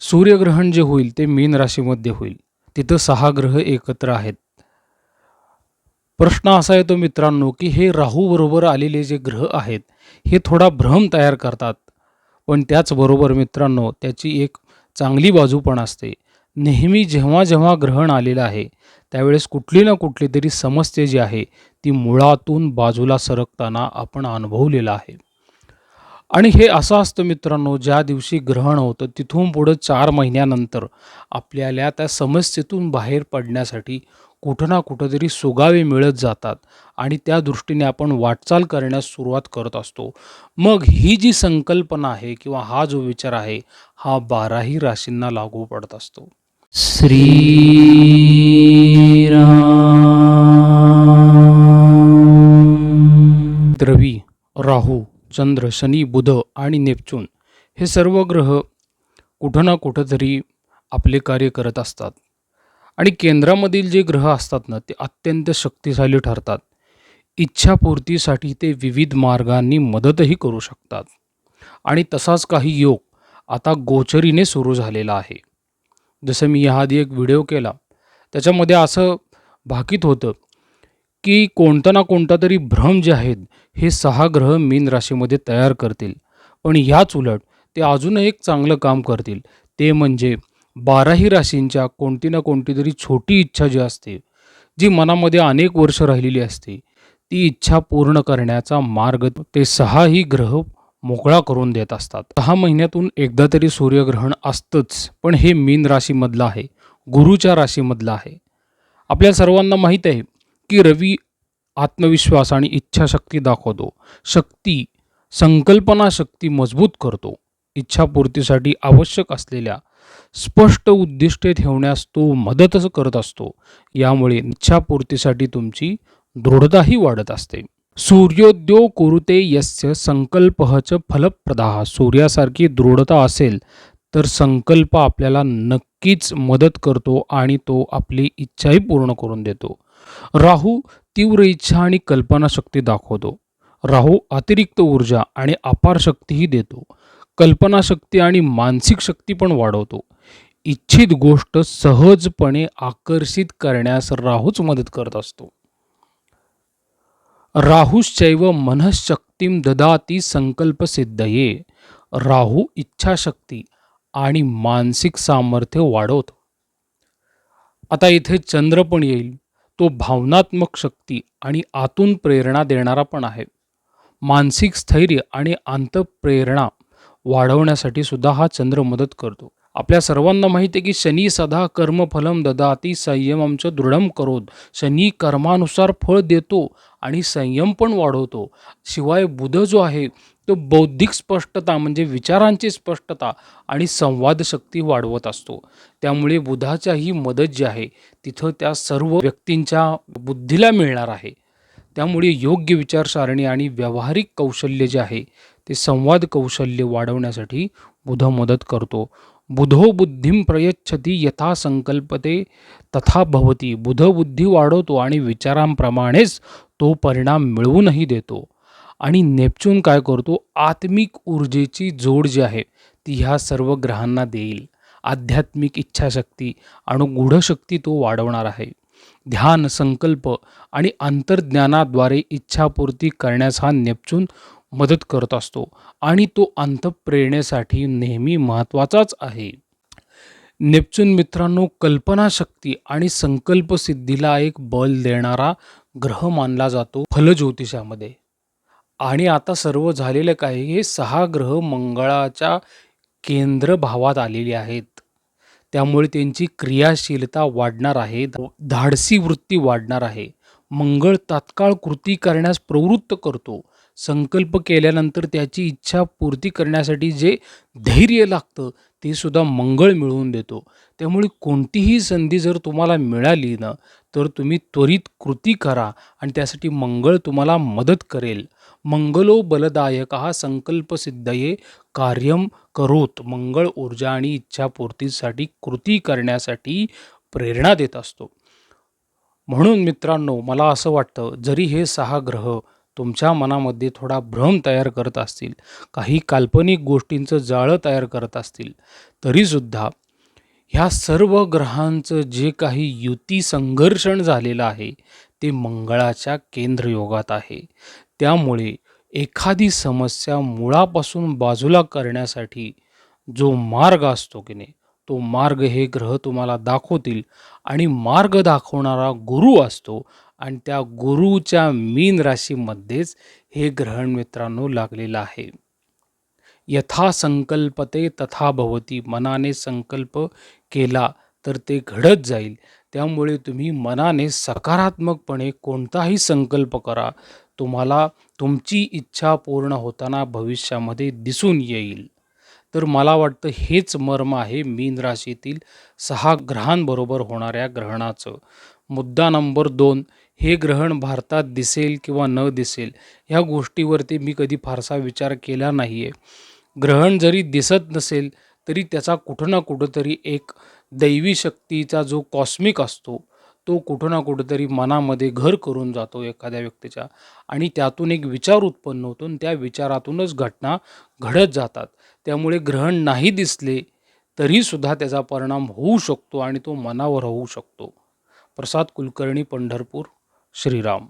सूर्यग्रहण जे होईल ते मीन राशीमध्ये होईल. तिथं सहा ग्रह एकत्र आहेत. प्रश्न असा येतो मित्रांनो की हे राहूबरोबर आलेले जे ग्रह आहेत हे थोडा भ्रम तयार करतात. पण त्याचबरोबर मित्रांनो त्याची एक चांगली बाजू पण असते. नेहमी जेव्हा जेव्हा ग्रहण आलेलं आहे त्यावेळेस कुठली ना कुठली तरी समस्या जी आहे ती मुळातून बाजूला सरकताना आपण अनुभवलेलं आहे. आणि हे असं असतं मित्रांनो ज्या दिवशी ग्रहण होतं तिथून पुढं चार महिन्यानंतर आपल्याला त्या समस्येतून बाहेर पडण्यासाठी कुठं ना कुठंतरी सुगावे मिळत जातात आणि त्या दृष्टीने आपण वाटचाल करण्यास सुरुवात करत असतो. मग ही जी संकल्पना आहे किंवा हा जो विचार आहे हा बाराही राशींना लागू पडत असतो. श्री चंद्र शनी बुध आणि नेपच्यून हे सर्व ग्रह कुठं ना कुठंतरी आपले कार्य करत असतात. आणि केंद्रामधील जे ग्रह असतात ना ते अत्यंत शक्तिशाली ठरतात. इच्छापूर्तीसाठी ते विविध मार्गांनी मदतही करू शकतात. आणि तसाच काही योग आता गोचरीने सुरू झालेला आहे. जसं मी ह्याआधी एक व्हिडिओ केला त्याच्यामध्ये असं भाकीत होतं की कोणता ना कोणता तरी भ्रम जे आहेत हे सहा ग्रह मीन राशीमध्ये तयार करतील. पण ह्याच उलट ते अजून एक चांगलं काम करतील. ते म्हणजे बाराही राशींच्या कोणती ना कोणती तरी छोटी इच्छा जी असते जी मनामध्ये अनेक वर्ष राहिलेली असते ती इच्छा पूर्ण करण्याचा मार्ग ते सहाही ग्रह मोकळा करून देत असतात. सहा महिन्यातून एकदा तरी सूर्यग्रहण असतंच पण हे मीन राशीमधलं आहे गुरुच्या राशीमधलं आहे. आपल्या सर्वांना माहीत आहे की रवी आत्मविश्वास आणि इच्छाशक्ती दाखवतो. शक्ती संकल्पना शक्ती मजबूत करतो. इच्छापूर्तीसाठी आवश्यक असलेल्या स्पष्ट उद्दिष्टे ठेवण्यास तो मदतच करत असतो. यामुळे इच्छापूर्तीसाठी तुमची दृढताही वाढत असते. सूर्योद्योग कुरुते यस्य संकल्पहच फलप्रदाह सूर्यासारखी दृढता असेल तर संकल्प आपल्याला नक्कीच मदत करतो आणि तो आपली इच्छाही पूर्ण करून देतो. राहू तीव्र इच्छा आणि कल्पनाशक्ती दाखवतो. राहू अतिरिक्त ऊर्जा आणि अपार शक्तीही देतो. कल्पनाशक्ती आणि मानसिक शक्ती पण वाढवतो. इच्छित गोष्ट सहजपणे आकर्षित करण्यास राहूच मदत करत असतो. राहुश्चैव मनःशक्तीम ददाती संकल्प सिद्धये. राहू इच्छाशक्ती आणि मानसिक सामर्थ्य वाढवतो. आता इथे चंद्र पण येईल. तो भावनात्मक शक्ती आणि आतून प्रेरणा देणारा पण आहे. मानसिक स्थैर्य आणि अंतप्रेरणा वाढवण्यासाठी सुद्धा हा चंद्र मदत करतो. आपल्या सर्वांना माहिती आहे की शनी सदा कर्मफलम ददाती आमचं दृढम करोत. शनी कर्मानुसार फळ देतो आणि संयम पण वाढवतो. शिवाय बुध जो आहे तो बौद्धिक स्पष्टता म्हणजे विचारांची स्पष्टता आणि संवाद शक्ती वाढवत असतो. त्यामुळे बुधाच्याही मदत जी आहे तिथं त्या सर्व व्यक्तींच्या बुद्धीला मिळणार आहे. त्यामुळे योग्य विचारसारणी आणि व्यावहारिक कौशल्य जे आहे ते संवाद कौशल्य वाढवण्यासाठी बुध मदत करतो. बुधो बुद्धिम प्रयच्छती यथा संकल्पते तथा भवती. बुध बुद्धी वाढवतो आणि विचारांप्रमाणेच तो परिणाम मिळवूनही देतो. आणि नेपच्यून काय करतो? आत्मिक ऊर्जेची जोड जी आहे ती ह्या सर्व ग्रहांना देईल. आध्यात्मिक इच्छाशक्ती आणि गूढशक्ती तो वाढवणार आहे. ध्यान संकल्प आणि अंतर्ज्ञानाद्वारे इच्छापूर्ती करण्यास हा नेपच्यून मदत करत असतो आणि तो अंतप्रेरणेसाठी नेहमी महत्त्वाचाच आहे. नेपच्यून मित्रांनो कल्पनाशक्ती आणि संकल्पसिद्धीला एक बल देणारा ग्रह मानला जातो फलज्योतिषामध्ये. आणि आता सर्व झालेलं काय? हे सहा ग्रह मंगळाच्या केंद्र भावात आलेले आहेत. त्यामुळे त्यांची क्रियाशीलता वाढणार आहे. धाडसी वृत्ती वाढणार आहे. मंगळ तात्काळ कृती करण्यास प्रवृत्त करतो. संकल्प केल्यानंतर त्याची इच्छा पूर्ती करण्यासाठी जे धैर्य लागतं तीसुद्धा मंगळ मिळवून देतो. त्यामुळे कोणतीही संधी जर तुम्हाला मिळाली ना तर तुम्ही त्वरित कृती करा आणि त्यासाठी मंगळ तुम्हाला मदत करेल. मंगलो बलदायक हा संकल्पसिद्धये कार्यम करोत. मंगळ ऊर्जा आणि इच्छापूर्तीसाठी कृती करण्यासाठी प्रेरणा देत असतो. म्हणून मित्रांनो मला असं वाटतं जरी हे सहा ग्रह तुमच्या मनामध्ये थोडा भ्रम तयार करत असतील काही काल्पनिक गोष्टींचं जाळं तयार करत असतील तरीसुद्धा ह्या सर्व ग्रहांचं जे काही युती संघर्षण झालेलं आहे ते मंगळाच्या केंद्रयोगात आहे. त्यामुळे एखादी समस्या मुळापासून बाजूला करण्यासाठी जो मार्ग असतो की नाही तो मार्ग हे ग्रह तुम्हाला दाखवतील आणि मार्ग दाखवणारा गुरु असतो आणि त्या गुरुच्या मीन राशीमध्येच हे ग्रहण मित्रांनो लागलेलं आहे. यथा संकल्पते तथा भवती मनाने संकल्प केला तर ते घडत जाईल. त्यामुळे तुम्ही मनाने सकारात्मकपणे कोणताही संकल्प करा. तुम्हाला तुमची इच्छा पूर्ण होताना भविष्यामध्ये दिसून येईल. तर मला वाटतं हेच मर्म आहे मीन राशीतील सहा ग्रहांबरोबर होणाऱ्या ग्रहणाचं. मुद्दा नंबर दोन हे ग्रहण भारतात दिसेल किंवा न दिसेल ह्या गोष्टीवरती मी कधी फारसा विचार केला नाही आहे ग्रहण जरी दिसत नसेल तरी त्याचा कुठं ना कुठंतरी एक दैवी शक्तीचा जो कॉस्मिक असतो तो कुठं ना कुठंतरी मनामध्ये घर करून जातो एखाद्या व्यक्तीच्या. आणि त्यातून एक विचार उत्पन्न होतो त्या विचारातूनच घटना घडत जातात. त्यामुळे ग्रहण नाही दिसले तरीसुद्धा त्याचा परिणाम होऊ शकतो आणि तो मनावर होऊ शकतो. प्रसाद कुलकर्णी पंढरपूर श्रीराम.